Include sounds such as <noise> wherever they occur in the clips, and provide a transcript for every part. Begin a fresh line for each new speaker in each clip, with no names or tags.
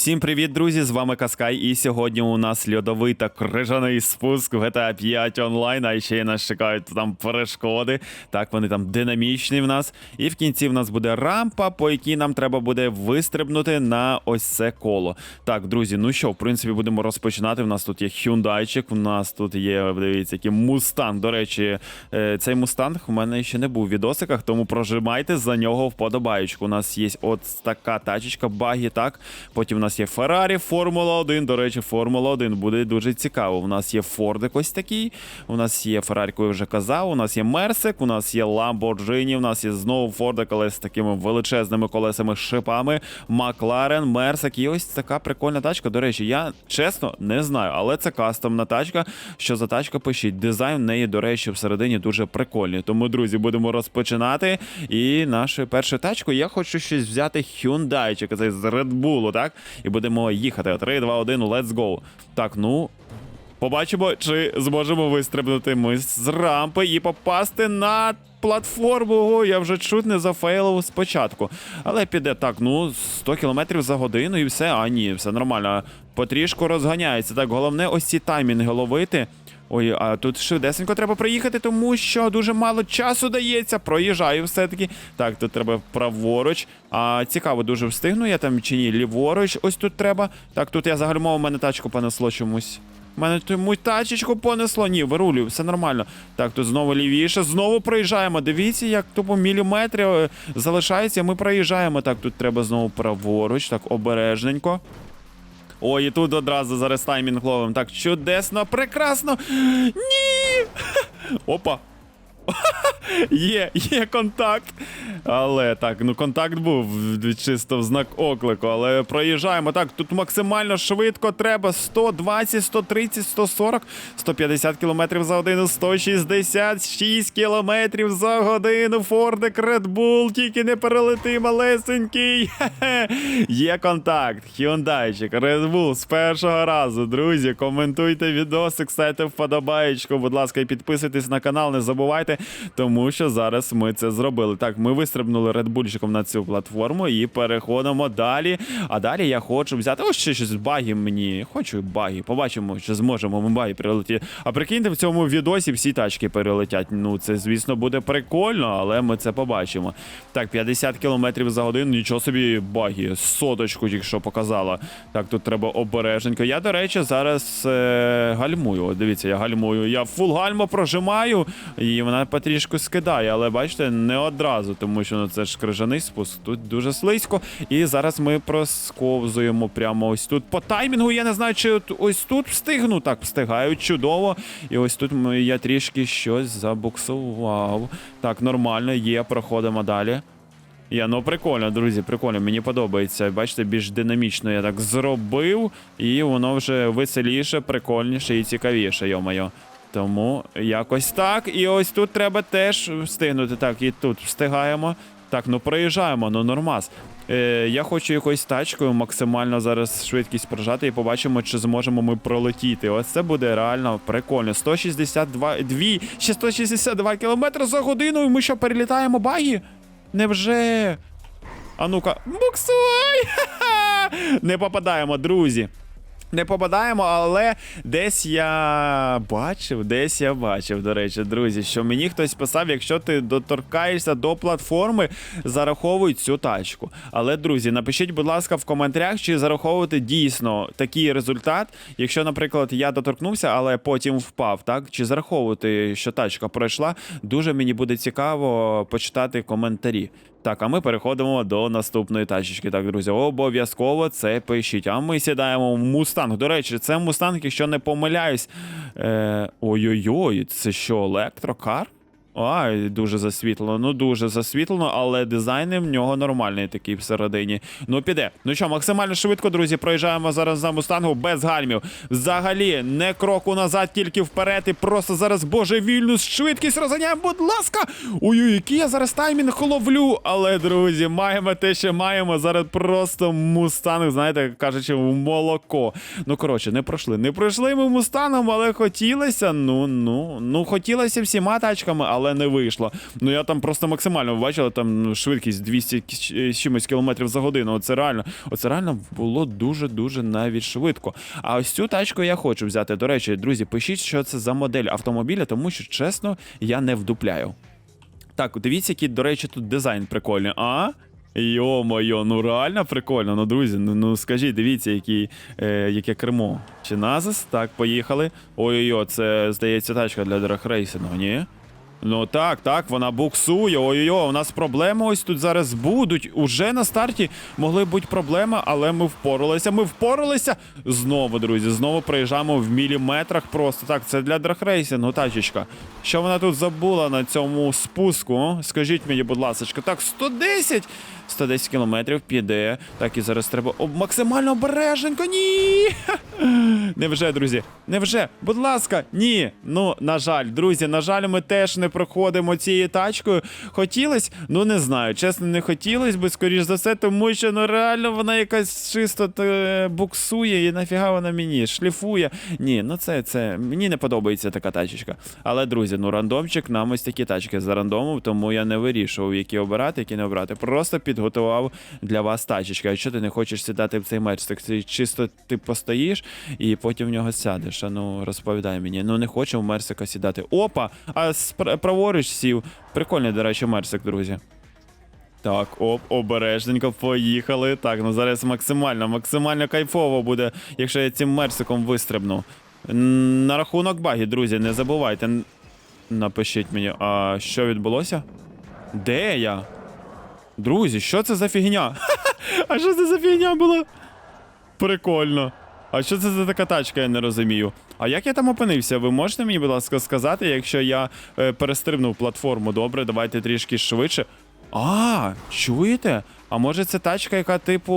Всім привіт, друзі! З вами Каскай. І сьогодні у нас льодовий та крижаний спуск в GTA 5 онлайн. А ще й нас чекають там перешкоди. Так, вони там динамічні в нас. І в кінці в нас буде рампа, по якій нам треба буде вистрибнути на ось це коло. Так, друзі, ну що, в принципі, будемо розпочинати. У нас тут є хюндайчик, у нас тут є, дивіться, який мустанг. До речі, е, цей мустанг у мене ще не був в відосиках, тому прожимайте за нього вподобаючку. У нас є от така тачечка, багі, так. Потім у нас є Феррарі, Формула 1. До речі, Формула 1 буде дуже цікаво. У нас є Фордик ось такий. У нас є Феррарі, я вже казав. У нас є Мерсик, у нас є Lamborghini, у нас є знову Фордик, але з такими величезними колесами шипами. Макларен, Мерсик. І ось така прикольна тачка. До речі, я чесно не знаю, але це кастомна тачка. Що за тачка пишіть? Дизайн в неї, до речі, всередині дуже прикольний. Тому, друзі, будемо розпочинати. І нашу першу тачку я хочу щось взяти Hyundai, це з Red Bull, так? І будемо їхати. 3, 2, 1, let's go. Так, ну. Побачимо, чи зможемо вистрибнути ми з рампи і попасти на платформу. О, я вже чуть не зафейлив спочатку. Але піде так, ну, 100 км за годину і все. А ні, все нормально. Потрішку розганяється. Так, головне, ось ці таймінги ловити. Ой, а тут швидесенько треба приїхати, тому що дуже мало часу дається. Проїжджаю все-таки. Так, тут треба праворуч. А цікаво, дуже встигну я там чи ні, ліворуч. Ось тут треба. Так, тут я загальмову, мене тачку понесло чомусь. Мене тому тачечку понесло. Ні, вирулюю, все нормально. Так, тут знову лівіше, знову проїжджаємо. Дивіться, як тупо міліметри е, залишається. Ми проїжджаємо. Так, тут треба знову праворуч, так, обережненько. Ой, і тут одразу зараз таймінг ловим. Так, чудесно, прекрасно. Ні! Опа. <laughs> Є, є контакт. Але так, ну контакт був чисто в знак оклику, але проїжджаємо. Так, тут максимально швидко треба 120, 130, 140, 150 км за годину, 166 км за годину. Фордик Red Bull, тільки не перелети, малесенький. <laughs> Є контакт. Hyundai, Red Bull з першого разу. Друзі, коментуйте відосик, ставте вподобаєчку, будь ласка, і підписуйтесь на канал, не забувайте, тому що зараз ми це зробили. Так, ми вистрибнули редбульчиком на цю платформу і переходимо далі. А далі я хочу взяти ось ще щось баги мені. Хочу баги. Побачимо, чи зможемо ми баги перелетіти. А прикиньте, в цьому відосі всі тачки перелетять. Ну, це, звісно, буде прикольно, але ми це побачимо. Так, 50 км за годину, нічого собі баги. Соточку тільки що показала. Так, тут треба обережненько. Я, до речі, зараз е, гальмую. Дивіться, я гальмую. Я фул гальмо прожимаю, і вона потрішку скидає, але бачите, не одразу, тому що ну, це ж крижаний спуск. Тут дуже слизько. І зараз ми просковзуємо прямо ось тут. По таймінгу я не знаю, чи ось тут встигну. Так, встигаю чудово. І ось тут я трішки щось забуксував. Так, нормально, є, проходимо далі. Я, ну прикольно, друзі, прикольно, мені подобається. Бачите, більш динамічно я так зробив, і воно вже веселіше, прикольніше і цікавіше, йо-моє. Тому якось так. І ось тут треба теж встигнути. Так, і тут встигаємо. Так, ну проїжджаємо, ну нормас. Е, я хочу якоюсь тачкою максимально зараз швидкість прожати і побачимо, чи зможемо ми пролетіти. Ось це буде реально прикольно. 162, дві, ще 162 км за годину, і ми що, перелітаємо баги? Невже? А ну-ка, буксуй! <laughs> Не попадаємо, друзі. Не попадаємо, але десь я бачив, десь я бачив, до речі, друзі, що мені хтось писав, якщо ти доторкаєшся до платформи, зараховують цю тачку. Але, друзі, напишіть, будь ласка, в коментарях, чи зараховувати дійсно такий результат, якщо, наприклад, я доторкнувся, але потім впав, так? Чи зараховувати, що тачка пройшла, дуже мені буде цікаво почитати коментарі. Так, а ми переходимо до наступної тачечки. Так, друзі, обов'язково це пишіть. А ми сідаємо в мустанг. До речі, це мустанг, якщо не помиляюсь. Е, Ой-ой-ой, це що, електрокар? Ай, дуже засвітлено, ну дуже засвітлено, але дизайн в нього нормальний такий всередині. Ну піде. Ну що, максимально швидко, друзі, проїжджаємо зараз за мустангу без гальмів. Взагалі, не кроку назад, тільки вперед. І просто зараз божевільну швидкість розганяємо, будь ласка. Ой-ой, який я зараз таймінг ловлю. Але, друзі, маємо те, що маємо. Зараз просто мустанг, знаєте, кажучи, в молоко. Ну, коротше, не пройшли. Не пройшли ми мустангом, але хотілося. Ну, ну, ну, хотілося всіма тачками. Але не вийшло. Ну я там просто максимально ви бачили, там ну, швидкість 200 з чимось кілометрів за годину. Оце реально, оце реально було дуже-дуже навіть швидко. А ось цю тачку я хочу взяти. До речі, друзі, пишіть, що це за модель автомобіля, тому що чесно, я не вдупляю. Так, дивіться, який, до речі, тут дизайн прикольний. А? Йо-моє, ну реально прикольно. Ну, друзі, ну, ну скажіть, дивіться, який, е, яке кермо. Чи назис? Так, поїхали. Ой-ой-ой, це, здається, тачка для драгрейсингу, ні? Ну так, так, вона буксує. Ой-ой-ой, у нас проблеми ось тут зараз будуть. Уже на старті могли бути проблеми, але ми впоралися. Ми впоралися. Знову, друзі, знову проїжджаємо в міліметрах просто. Так, це для драгрейсингу, тачечка. Що вона тут забула на цьому спуску? Скажіть мені, будь ласка, так, 110? 110 кілометрів піде. Так, і зараз треба об... максимально обереженько. Ні! <laughs> Невже, друзі? Невже? Будь ласка, ні. Ну, на жаль, друзі, на жаль, ми теж не проходимо цією тачкою. Хотілось? Ну не знаю. Чесно, не хотілось би, скоріш за все, тому що ну реально вона якась чисто е, буксує і нафіга вона мені шліфує. Ні, ну це, це мені не подобається така тачечка. Але, друзі, ну рандомчик нам ось такі тачки за рандомом, тому я не вирішував, які обирати, які не обирати. Просто підготував для вас тачечки. А якщо ти не хочеш сідати в цей меч, так це чисто ти постоїш і потім в нього сядеш. А ну розповідай мені. Ну не хочу в Мерсика сідати. Опа! А праворуч сів. Прикольний, до речі, Мерсик, друзі. Так, оп, обережненько поїхали. Так, ну зараз максимально, максимально кайфово буде, якщо я цим мерсиком вистрибну. На рахунок баги, друзі, не забувайте. Напишіть мені, а що відбулося? Де я? Друзі, що це за фігня? <laughs> А що це за фігня була? Прикольно. А що це за така тачка, я не розумію. А як я там опинився? Ви можете мені, будь ласка, сказати, якщо я е, перестрибнув платформу? Добре, давайте трішки швидше. А, чуєте? А може це тачка, яка, типу,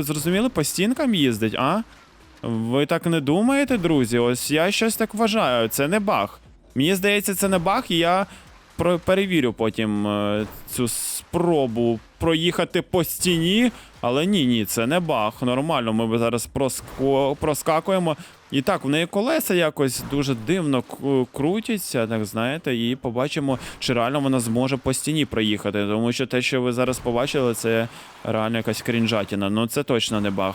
зрозуміли, по стінкам їздить, а? Ви так не думаєте, друзі? Ось я щось так вважаю. Це не баг. Мені здається, це не баг, і я перевірю потім е, цю спробу проїхати по стіні. Але ні, ні, це не баг. Нормально, ми зараз проскакуємо. І так, в неї колеса якось дуже дивно крутяться, так знаєте, і побачимо, чи реально вона зможе по стіні проїхати. Тому що те, що ви зараз побачили, це реально якась крінжатіна. Ну це точно не баг.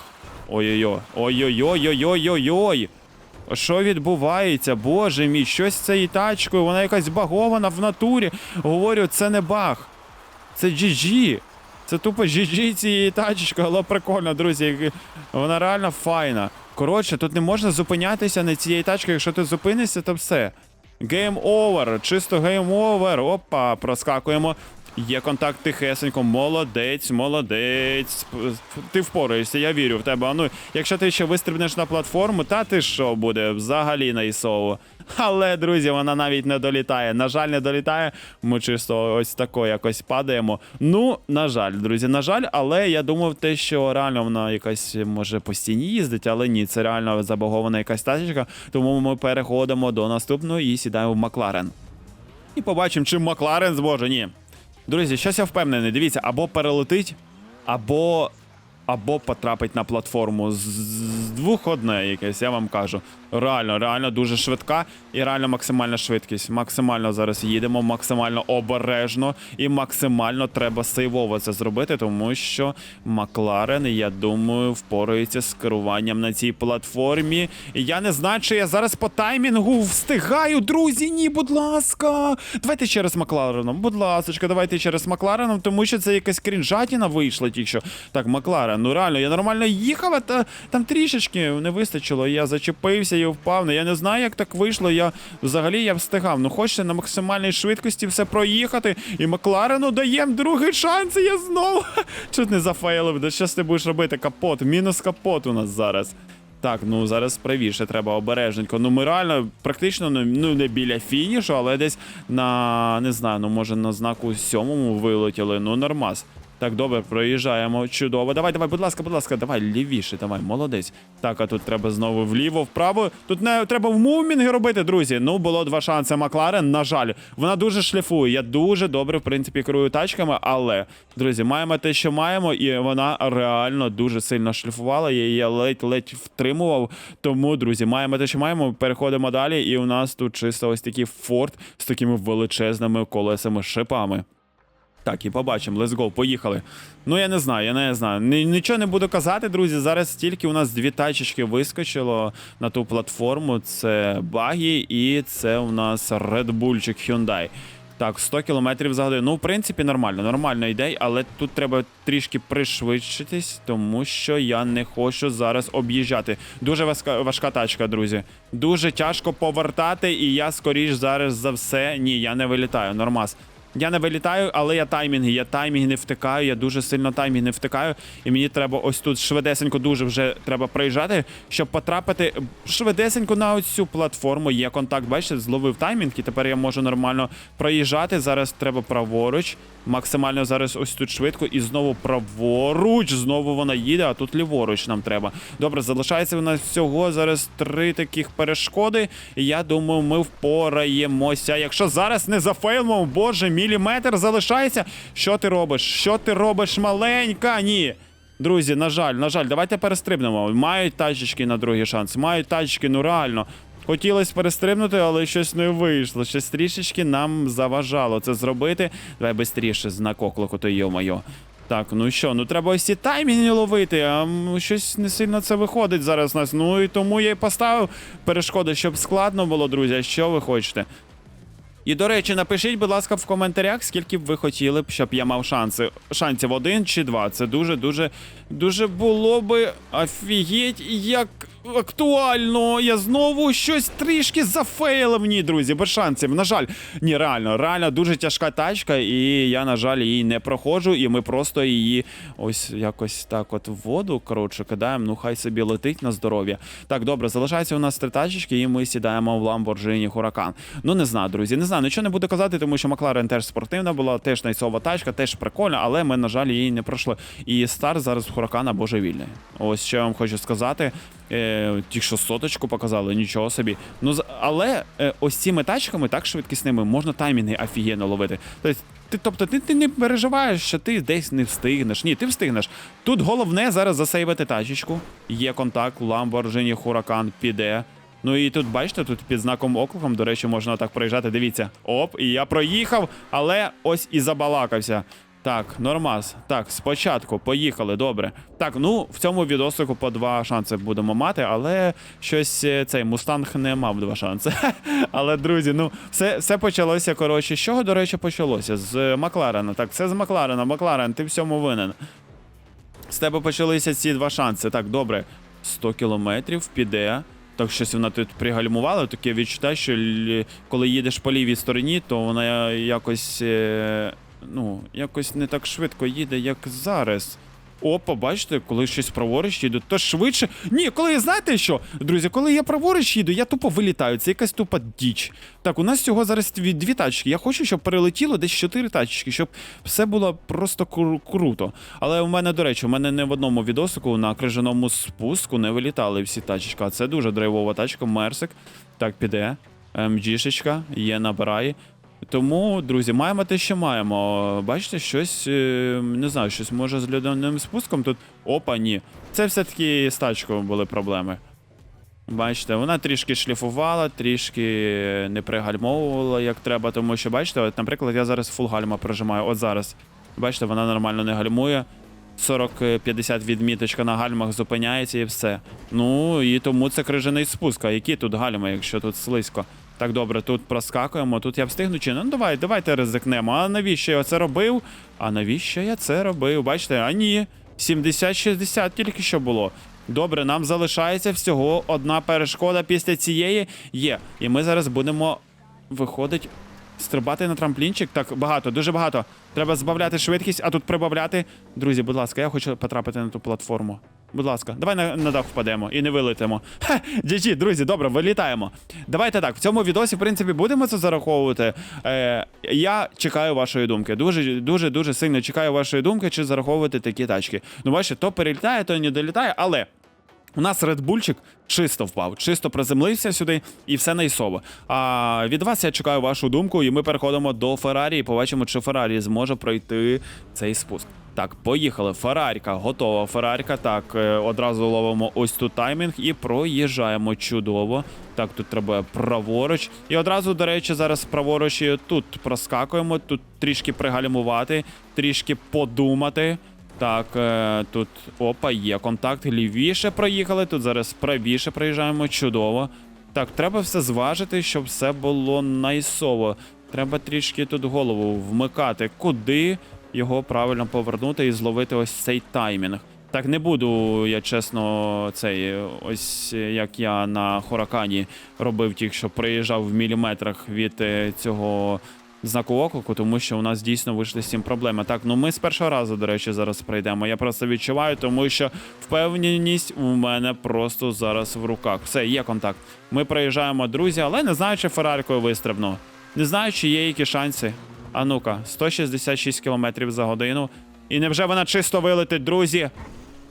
Ой-ой-ой. Ой-ой-ой-ой-ой-ой-ой. Що відбувається? Боже мій, щось з цією тачкою, вона якась багована в натурі. Говорю, це не баг. Це GG. Це тупо GG цієї тачечки, але прикольно, друзі. Вона реально файна. Коротше, тут не можна зупинятися на цієї тачки. Якщо ти зупинишся, то все. Гейм овер, чисто гейм овер. Опа, проскакуємо. Є контакт тихесенько. Молодець, молодець. Ти впораєшся, я вірю в тебе. А ну, якщо ти ще вистрибнеш на платформу, та ти що буде взагалі на ІСОВу. Але, друзі, вона навіть не долітає. На жаль, не долітає. Ми чисто ось тако якось падаємо. Ну, на жаль, друзі, на жаль, але я думав те, що реально вона якась може по стіні їздить, але ні, це реально забагована якась тачечка. Тому ми переходимо до наступної і сідаємо в Макларен. І побачимо, чи Макларен зможе. Ні. Друзі, щось я впевнений. Дивіться, або перелетить, або. Або потрапить на платформу. З- З двох одне якесь, я вам кажу. Реально, реально дуже швидка і реально максимальна швидкість. Максимально зараз їдемо, максимально обережно і максимально треба сейвово це зробити, тому що Макларен, я думаю, впорається з керуванням на цій платформі. І я не знаю, чи я зараз по таймінгу встигаю, друзі. Ні, будь ласка. Давайте ще раз Маклареном. Будь ласка, давайте ще раз Маклареном, тому що це якась крінжатіна вийшла тільки що. Так, Макларен, ну реально, я нормально їхав, а та там трішечки не вистачило. Я зачепився і впав. Ну, я не знаю, як так вийшло. Я взагалі я встигав. Ну хочете на максимальній швидкості все проїхати. І Макларену даємо другий шанс. І я знову <laughs> чуть не зафейлив. Да що ти будеш робити? Капот, мінус капот у нас зараз. Так, ну зараз правіше треба обережненько. Ну ми реально практично ну, ну не біля фінішу, але десь на не знаю, ну може на знаку сьомому вилетіли. Ну нормас. Так, добре, проїжджаємо. Чудово. Давай, давай, будь ласка, будь ласка, давай лівіше, давай, молодець. Так, а тут треба знову вліво, вправо. Тут не треба в мувмінги робити, друзі. Ну, було два шанси Макларен. На жаль, вона дуже шліфує. Я дуже добре, в принципі, керую тачками, але, друзі, маємо те, що маємо, і вона реально дуже сильно шліфувала. Я її ледь-ледь втримував. Тому, друзі, маємо те, що маємо. Переходимо далі. І у нас тут чисто ось такий форт з такими величезними колесами шипами. Так, і побачимо. Let's go, поїхали. Ну, я не знаю, я не знаю. Нічого не буду казати, друзі. Зараз тільки у нас дві тачечки вискочило на ту платформу. Це багі і це у нас Bullчик Hyundai. Так, 100 км за годину. Ну, в принципі, нормально, нормально йде, але тут треба трішки пришвидшитись, тому що я не хочу зараз об'їжджати. Дуже важка, важка тачка, друзі. Дуже тяжко повертати, і я скоріш зараз за все. Ні, я не вилітаю. Нормас. Я не вилітаю, але я таймінги. Я таймінги не втикаю. Я дуже сильно таймінг не втикаю. І мені треба ось тут швидесенько дуже вже треба проїжджати, щоб потрапити швидесенько на ось цю платформу. Є контакт, бачите, зловив таймінг, і тепер я можу нормально проїжджати. Зараз треба праворуч. Максимально зараз ось тут швидко. І знову праворуч. Знову вона їде, а тут ліворуч нам треба. Добре, залишається у нас всього зараз три таких перешкоди. І я думаю, ми впораємося. Якщо зараз не зафейлимо, боже, міліметр залишається. Що ти робиш? Що ти робиш, маленька? Ні. Друзі, на жаль, на жаль, давайте перестрибнемо. Мають тачечки на другий шанс. Мають тачечки, ну реально. Хотілося перестрибнути, але щось не вийшло. Щось трішечки нам заважало це зробити. Давай швидше, знак оклику, то йо-моє. Так, ну що, ну треба ось ці таймінги ловити, а щось не сильно це виходить зараз у нас. Ну і тому я і поставив перешкоди, щоб складно було, друзі. Що ви хочете? І до речі, напишіть, будь ласка, в коментарях, скільки б ви хотіли б, щоб я мав шанси. Шансів один чи два. Це дуже, дуже, дуже було би офігеть, як актуально. Я знову щось трішки зафейлив. Ні, друзі, без шансів. На жаль, ні, реально, реально дуже тяжка тачка, і я, на жаль, її не проходжу, і ми просто її ось якось так от в воду, коротше, кидаємо. Ну, хай собі летить на здоров'я. Так, добре, залишається у нас три тачечки, і ми сідаємо в Lamborghini Huracan. Ну, не знаю, друзі, не знаю, нічого не буду казати, тому що Макларен теж спортивна була, теж найсова тачка, теж прикольна, але ми, на жаль, її не пройшли. І старт зараз в Huracan божевільний. Ось що я вам хочу сказати. Е, ті, що соточку показали, нічого собі. Ну, але е, ось цими тачками, так швидкісними, можна таймінги офігенно ловити. Тобто, ти, тобто ти, ти не переживаєш, що ти десь не встигнеш. Ні, ти встигнеш. Тут головне зараз засейвити тачечку. Є контакт, Lamborghini Huracan піде. Ну і тут, бачите, тут під знаком окликом, до речі, можна так проїжджати. Дивіться. Оп, і я проїхав, але ось і забалакався. Так, нормас. Так, спочатку, поїхали, добре. Так, ну в цьому відосику по два шанси будемо мати, але щось е, цей мустанг не мав два шанси. <laughs> але, друзі, ну все, все почалося. Коротше, з чого, до речі, почалося? З Макларена. Так, це з Макларена. Макларен, ти в цьому винен. З тебе почалися ці два шанси. Так, добре. 100 кілометрів піде. Так щось вона тут пригальмувала. Таке відчуття, що коли їдеш по лівій стороні, то вона якось. Ну, якось не так швидко їде, як зараз. Опа, бачите, коли щось праворуч їду, то швидше. Ні, коли знаєте що, друзі, коли я праворуч їду, я тупо вилітаю. Це якась тупа діч. Так, у нас всього зараз дві, тачки. Я хочу, щоб перелетіло десь чотири тачки, щоб все було просто кру- круто. Але у мене, до речі, у мене не в одному відосику на крижаному спуску не вилітали всі тачечки. Це дуже драйвова тачка, Мерсик. Так, піде. МГшечка, є набирає. Тому, друзі, маємо те, що маємо. Бачите, щось, е, не знаю, щось може з льодяним спуском тут. Опа, ні. Це все-таки з тачкою були проблеми. Бачите, вона трішки шліфувала, трішки не пригальмовувала як треба, тому що, бачите, от, наприклад, я зараз фул гальма прижимаю. От зараз. Бачите, вона нормально не гальмує. 40-50 відміточка на гальмах зупиняється і все. Ну і тому це крижаний спуск. А які тут гальми, якщо тут слизько? Так, добре, тут проскакуємо, тут я встигну чи ну давай, давайте ризикнемо. А навіщо я це робив? А навіщо я це робив? Бачите, а ні. 70-60 тільки що було. Добре, нам залишається всього одна перешкода після цієї є. І ми зараз будемо виходить. Стрибати на трамплінчик. Так, багато, дуже багато. Треба збавляти швидкість, а тут прибавляти. Друзі, будь ласка, я хочу потрапити на ту платформу. Будь ласка, давай на, на дах впадемо і не вилетимо. Ха, GG, друзі, добре, вилітаємо. Давайте так, в цьому відосі, в принципі, будемо це зараховувати. Е, я чекаю вашої думки. Дуже, дуже, дуже сильно чекаю вашої думки, чи зараховувати такі тачки. Ну, бачите, то перелітає, то не долітає, але. У нас редбульчик чисто впав, чисто приземлився сюди і все найсово. А від вас я чекаю вашу думку, і ми переходимо до Феррарі і побачимо, чи Феррарі зможе пройти цей спуск. Так, поїхали. Ферраріка готова. Ферраріка. Так, е, одразу ловимо ось тут таймінг і проїжджаємо чудово. Так, тут треба праворуч. І одразу, до речі, зараз праворуч тут проскакуємо, тут трішки пригальмувати, трішки подумати. Так, е, тут опа, є контакт. Лівіше проїхали. Тут зараз правіше проїжджаємо. Чудово. Так, треба все зважити, щоб все було найсово. Треба трішки тут голову вмикати, куди його правильно повернути і зловити ось цей таймінг. Так, не буду, я чесно, цей, ось як я на Хоракані робив тільки що приїжджав в міліметрах від е, цього знаку оклику, тому що у нас дійсно вийшли з цим проблеми. Так, ну ми з першого разу, до речі, зараз пройдемо. Я просто відчуваю, тому що впевненість у мене просто зараз в руках. Все, є контакт. Ми проїжджаємо, друзі, але не знаю, чи Ферраркою вистрибну. Не знаю, чи є які шанси. А ну-ка, 166 км за годину. І невже вона чисто вилетить, друзі?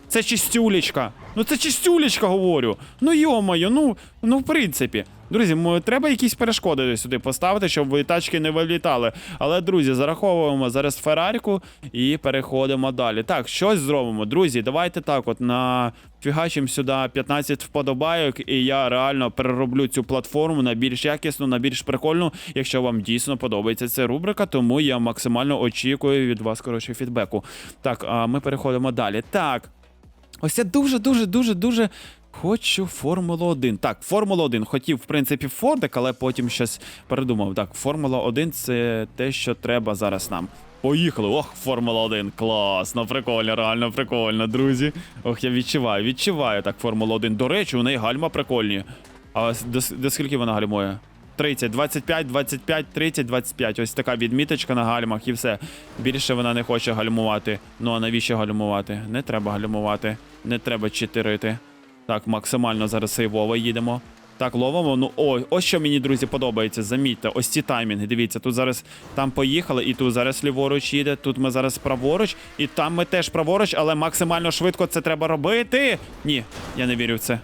Це чистюлечка. Ну це чистюлечка, говорю. Ну йомаю, ну, ну в принципі. Друзі, треба якісь перешкоди сюди поставити, щоб ви тачки не вилітали. Але, друзі, зараховуємо зараз Ферраріку і переходимо далі. Так, щось зробимо. Друзі, давайте так, от на фігачимо сюди 15 вподобайок, і я реально перероблю цю платформу на більш якісну, на більш прикольну, якщо вам дійсно подобається ця рубрика, тому я максимально очікую від вас, коротше, фідбеку. Так, а ми переходимо далі. Так. Ось я дуже, дуже, дуже, дуже хочу Формулу 1. Так, Формула 1. Хотів, в принципі, Фордик, але потім щось передумав. Так, Формула 1 це те, що треба зараз нам. Поїхали. Ох, Формула 1. Класно, прикольно, реально прикольно, друзі. Ох, я відчуваю, відчуваю так Формула 1. До речі, у неї гальма прикольні. А до, до скільки вона гальмує? 30, 25, 25, 30, 25. Ось така відміточка на гальмах і все. Більше вона не хоче гальмувати. Ну а навіщо гальмувати? Не треба гальмувати, не треба читерити. Так, максимально зараз сейвово їдемо. Так, ловимо. Ну, о, ось що мені, друзі, подобається. Замітьте, ось ці таймінги. Дивіться, тут зараз там поїхали, і тут зараз ліворуч їде, тут ми зараз праворуч, і там ми теж праворуч, але максимально швидко це треба робити. Ні, я не вірю в це.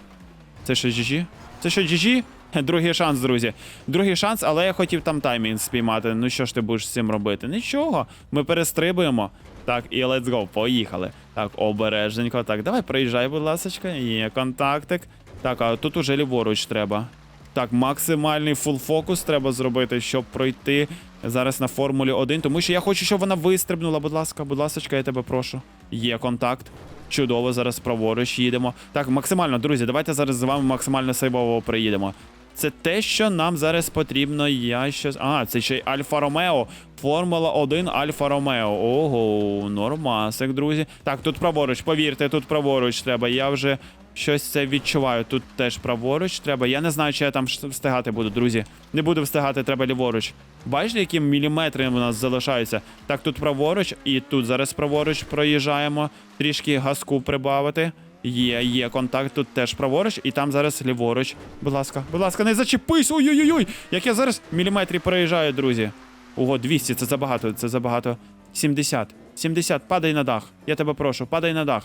Це що, GG? Це що, GG? <laughs> Другий шанс, друзі. Другий шанс, але я хотів там таймінг спіймати. Ну що ж ти будеш з цим робити? Нічого, ми перестрибуємо. Так, і let's go, поїхали. Так, обережненько. Так, давай приїжджай, будь ласка. Є контактик. Так, а тут уже ліворуч треба. Так, максимальний фул фокус треба зробити, щоб пройти зараз на Формулі 1. Тому що я хочу, щоб вона вистрибнула. Будь ласка, будь ласка, я тебе прошу. Є контакт. Чудово, зараз праворуч їдемо. Так, максимально, друзі, давайте зараз з вами максимально сейвово приїдемо. Це те, що нам зараз потрібно. Я щось. А, це ще й Альфа Ромео. Формула 1 Альфа Ромео. Ого, нормасик, друзі. Так, тут праворуч, повірте, тут праворуч треба. Я вже щось це відчуваю. Тут теж праворуч треба. Я не знаю, чи я там встигати буду, друзі. Не буду встигати, треба ліворуч. Бачите, які міліметри у нас залишаються. Так, тут праворуч, і тут зараз праворуч проїжджаємо. Трішки газку прибавити. Є, є контакт, тут теж праворуч, і там зараз ліворуч. Будь ласка, будь ласка, не зачепись! Ой-ой-ой! Як я зараз міліметрі проїжджаю, друзі. Ого, 200, це забагато, це забагато. 70. 70, падай на дах. Я тебе прошу, падай на дах.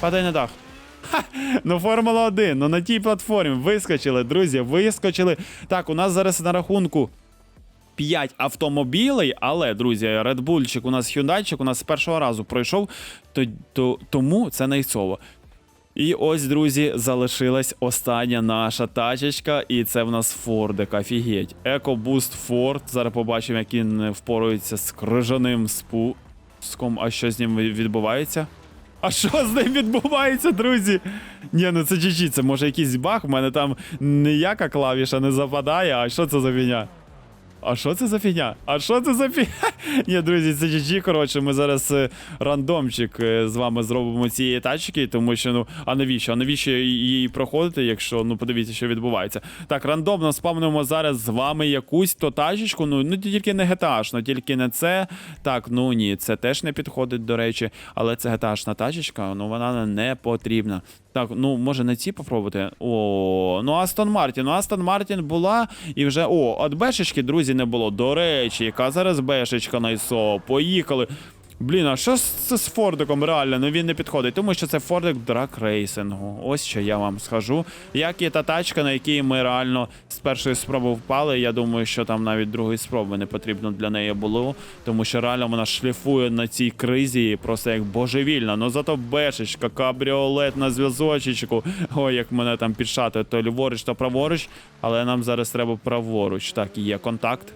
Падай на дах. Ха! Ну, Формула 1, ну на тій платформі вискочили, друзі, вискочили. Так, у нас зараз на рахунку 5 автомобілей, але, друзі, Bullчик у нас Hyundaiчик у нас з першого разу пройшов, то, то, тому це найсово. І ось, друзі, залишилась остання наша тачечка, і це в нас Фордик. Офігеть. EcoBoost Ford. Зараз побачимо, як він впорується з крижаним спуском. А що з ним відбувається? А що з ним відбувається, друзі? Ні, ну це GG, це може якийсь баг. У мене там ніяка клавіша не западає. А що це за війня? А що це за фігня? А що це за фігня? <laughs> Ні, друзі, це GG, коротше, ми зараз е, рандомчик е, з вами зробимо цієї тачки, тому що, ну, а навіщо? А навіщо її проходити, якщо, ну, подивіться, що відбувається. Так, рандомно спавнимо зараз з вами якусь то тачечку, ну, ну тільки не GTA, ну тільки не це. Так, ну ні, це теж не підходить, до речі, але це GTA-шна тачечка, ну вона не потрібна. Так, ну може на ці попробувати. О, ну Астон Мартін. Ну Астон Мартін була і вже. О, от бешечки, друзі, не було. До речі, яка зараз бешечка на ISO. Поїхали. Блін, а що це з Фордиком реально? Ну він не підходить, тому що це Фордик драк рейсингу. Ось що я вам скажу. Як і та тачка, на якій ми реально з першої спроби впали. Я думаю, що там навіть другої спроби не потрібно для неї було, тому що реально вона шліфує на цій кризі просто як божевільна. Ну зато бешечка, кабріолет на зв'язочечку. Ой, як мене там підшати, то ліворуч, то праворуч. Але нам зараз треба праворуч. Так, є контакт.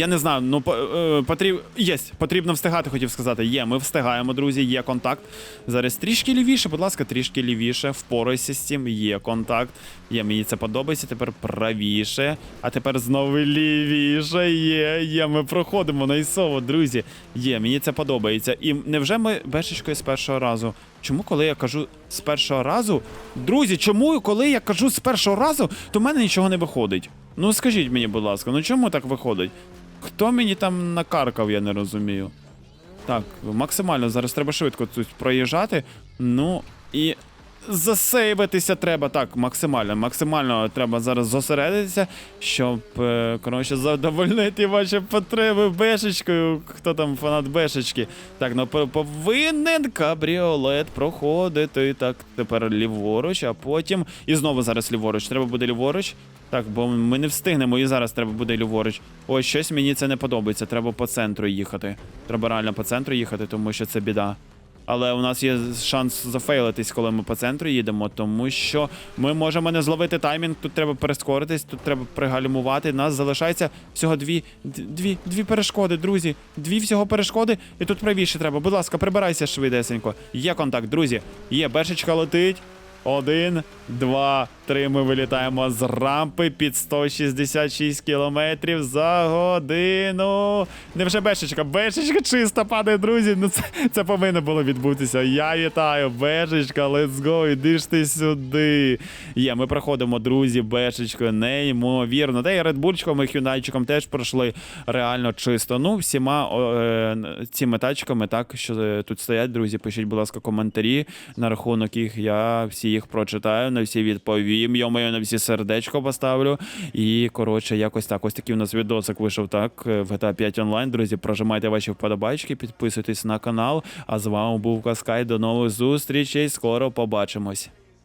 Я не знаю, ну е, потріб... Єсть, потрібно встигати, хотів сказати. Є, ми встигаємо, друзі, є контакт. Зараз трішки лівіше, будь ласка, трішки лівіше. Впорайся з цим, є контакт. Є, мені це подобається. Тепер правіше. А тепер знову лівіше. Є, є, ми проходимо найсово, друзі. Є, мені це подобається. І невже ми бешечкою з першого разу? Чому, коли я кажу з першого разу? Друзі, чому, коли я кажу з першого разу, то в мене нічого не виходить? Ну скажіть мені, будь ласка, ну чому так виходить? Хто мені там накаркав, я не розумію. Так, максимально зараз треба швидко тут проїжджати. Ну і засейвитися треба. Так, максимально. Максимально треба зараз зосередитися, щоб е, коротше задовольнити ваші потреби бешечкою. Хто там фанат бешечки? Так, ну повинен кабріолет проходити. Так, тепер ліворуч, а потім. І знову зараз ліворуч. Треба буде ліворуч. Так, бо ми не встигнемо, і зараз треба буде ліворуч. Ось щось мені це не подобається. Треба по центру їхати. Треба реально по центру їхати, тому що це біда. Але у нас є шанс зафейлитись, коли ми по центру їдемо, тому що ми можемо не зловити таймінг. Тут треба перескоритись, тут треба пригальмувати. Нас залишається всього дві, дві, дві перешкоди, друзі. Дві всього перешкоди, і тут правіше треба. Будь ласка, прибирайся швидесенько. Є контакт, друзі. Є бешечка летить. Один, два, три. Ми вилітаємо з рампи під 166 кілометрів за годину. Невже бешечка? Бешечка чиста падає, друзі. Ну це, це повинно було відбутися. Я вітаю, бешечка, let's go, іди ж ти сюди. Є, ми проходимо, друзі, бешечкою, неймовірно. Та й редбульчиком і хюнайчиком теж пройшли реально чисто. Ну, всіма е, цими тачками, так, що е, тут стоять, друзі, пишіть, будь ласка, коментарі на рахунок їх. Я всі їх прочитаю, на всі відповім. Йомаю, на всі сердечко поставлю. І коротше, якось так. Ось такий у нас відосик вийшов так е, в GTA 5 онлайн. Друзі, прожимайте ваші вподобайки, підписуйтесь на канал. А з вами був Каскай. До нових зустрічей. Скоро побачимось.